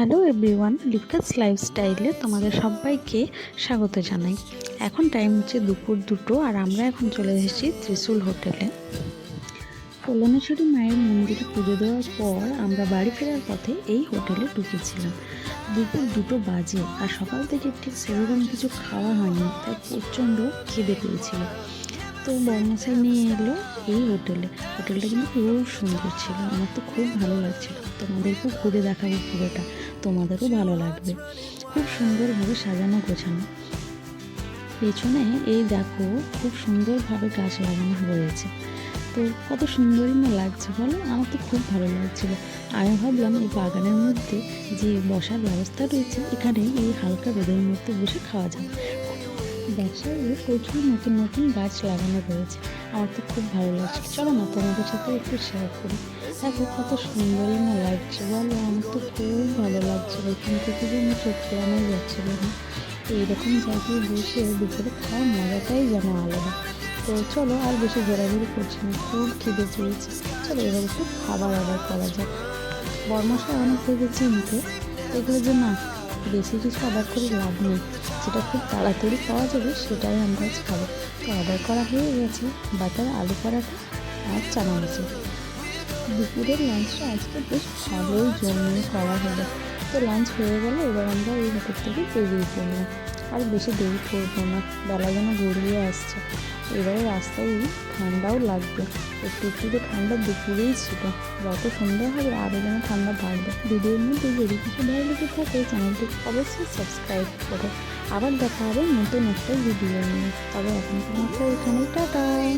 Hello everyone লিপকাস লাইফস্টাইলে তোমাদের সবাইকে স্বাগত জানাই। এখন টাইম হচ্ছে দুপুর দুটো আর আমরা এখন চলে এসেছি ত্রিশুল হোটেলে কল্যাণেশ্বরী মায়ের মন্দিরে পুজো দেওয়ার পর আমরা বাড়ি ফেরার পথে এই হোটেলে ঢুকেছিলাম। দুপুর দুটো বাজে আর সকাল থেকে ঠিক সেরকম কিছু খাওয়া হয়নি, তাই প্রচণ্ড খিদে পেয়েছিল। তো বর্মশাই নিয়ে এলো এই হোটেলে হোটেলটা কিন্তু খুব সুন্দর ছিল, আমার তো খুব ভালো লাগছিল। তোমাদেরকেও ঘুরে দেখাবো পুরোটা। তোমাদেরও ভালো লাগবে। খুব সুন্দরভাবে সাজানো গোছানো। পেছনে এই দেখো, খুব সুন্দরভাবে গাছ লাগানো হয়েছে তো কত সুন্দরই না লাগছে বলো? আমার তো খুব ভালো লাগছিল। আমি ভাবলাম এই বাগানের মধ্যে যে বসার ব্যবস্থা রয়েছে, এখানে এই হালকা রোদের মধ্যে বসে খাওয়া যাবে। ব্যবসায় প্রচুর নতুন নতুন গাছ লাগানো রয়েছে। আমার তো খুব ভালো লাগছে। চলো না, তোমাদের সাথে একটু শেয়ার করি। দেখো কত সুন্দরই না লাগছে। বলো, আমার তো খুব ভালো লাগছিল এখান থেকে যে আমি চোখ ফেরানো যাচ্ছিল না এইরকম জায়গায় বসে দুপুরে খাওয়ার মজাটাই যেন আলাদা। তো চলো, আর বেশি ঘোরাঘুরি করছি না। খুব খিদে চেয়েছে চলো, এবার একটু খাবার অর্ডার করা যাক। বর্মশাই অনেক থেকে চিনতে এগুলো যে না বেশি কিছু অর্ডার করে লাভ নেই। যেটা খুব তাড়াতাড়ি পাওয়া যাবে, সেটাই আমরা আজ খাব। তো অর্ডার করা হয়ে গেছে বাটার আলু পরাঠা আর চানা মাছে দুপুরের লাঞ্চটা আজকে বেশ ভালোই জমিয়ে করা হলো। তো লাঞ্চ হয়ে গেলে এবার আমরা এই হোটেল থেকে বেরিয়ে পড়লাম। আর বেশি দেরি করব না। বেলা যেন গড়িয়ে আসছে। এবারে রাস্তায় ঠান্ডাও লাগবে। একটু একটু তো ঠান্ডা দুপুরেই ছিল। যত সন্ধ্যা হবে, আরও যেন ঠান্ডা বাড়বে। ভিডিওর মধ্যে যদি কিছু ভালো লেগে থাকে, চ্যানেলটি অবশ্যই সাবস্ক্রাইব করে আবার দেখা হবে নতুন একটা ভিডিও নিয়ে। তবে এখন তোমাকে এখানেই, টাটা।